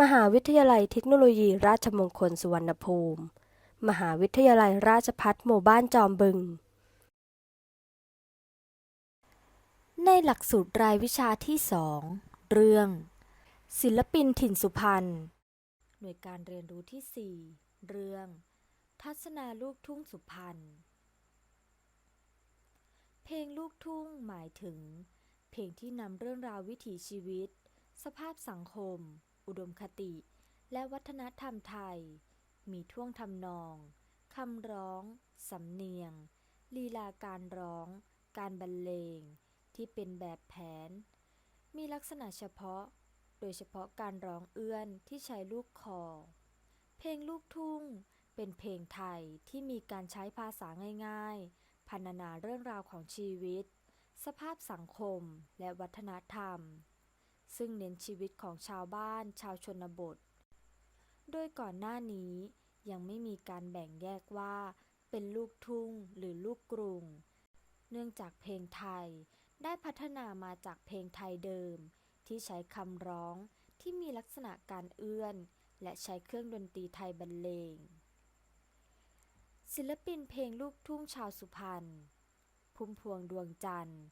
มหาวิทยาลัยเทคโนโลยีราชมงคลสุวรรณภูมิ มหาวิทยาลัยราชภัฏหมู่บ้านจอมบึง ในหลักสูตรรายวิชาที่2เรื่อง ศิลปินถิ่นสุพรรณ หน่วยการเรียนรู้ที่ 4 เรื่อง ทัศนาลูกทุ่งสุพรรณ เพลงลูกทุ่งหมายถึง เพลงที่นำเรื่องราววิถีชีวิต สภาพสังคม อุดมคติ และวัฒนธรรมไทย มีท่วงทำนองคำร้อง สำเนียง ลีลาการร้อง การบรรเลง ที่เป็นแบบแผน มีลักษณะเฉพาะ โดยเฉพาะการร้องเอื้อนที่ใช้ลูกคอ เพลงลูกทุ่ง เป็นเพลงไทยที่มีการใช้ภาษาง่ายๆพรรณนาเรื่องราวของชีวิต สภาพสังคมและวัฒนธรรม ซึ่งเน้นชีวิตของชาวบ้านชาวชนบท โดยก่อนหน้านี้ยังไม่มีการแบ่งแยกว่าเป็นลูกทุ่งหรือลูกกรุง เนื่องจากเพลงไทยได้พัฒนามาจากเพลงไทยเดิม ที่ใช้คำร้องที่มีลักษณะการเอื้อน และใช้เครื่องดนตรีไทยบรรเลง ศิลปินเพลงลูกทุ่งชาวสุพรรณ พุ่มพวงดวงจันทร์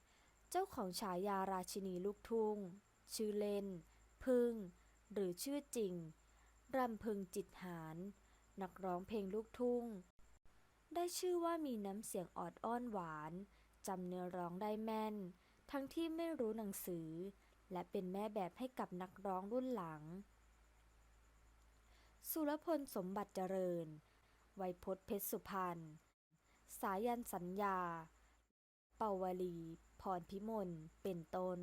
เจ้าของฉายาราชินีลูกทุ่ง ชื่อเล่น พึ่ง หรือชื่อจริง รำพึงจิตหาร นักร้องเพลงลูกทุ่ง ได้ชื่อว่ามีน้ำเสียงออดอ้อนหวานจำเนื้อร้องได้แม่น ทั้งที่ไม่รู้หนังสือ และเป็นแม่แบบให้กับนักร้องรุ่นหลัง สุรพลสมบัติเจริญไวยพจน์เพชรสุพรรณ สายันสัญญา เปาวลี พรพิมล เป็นต้น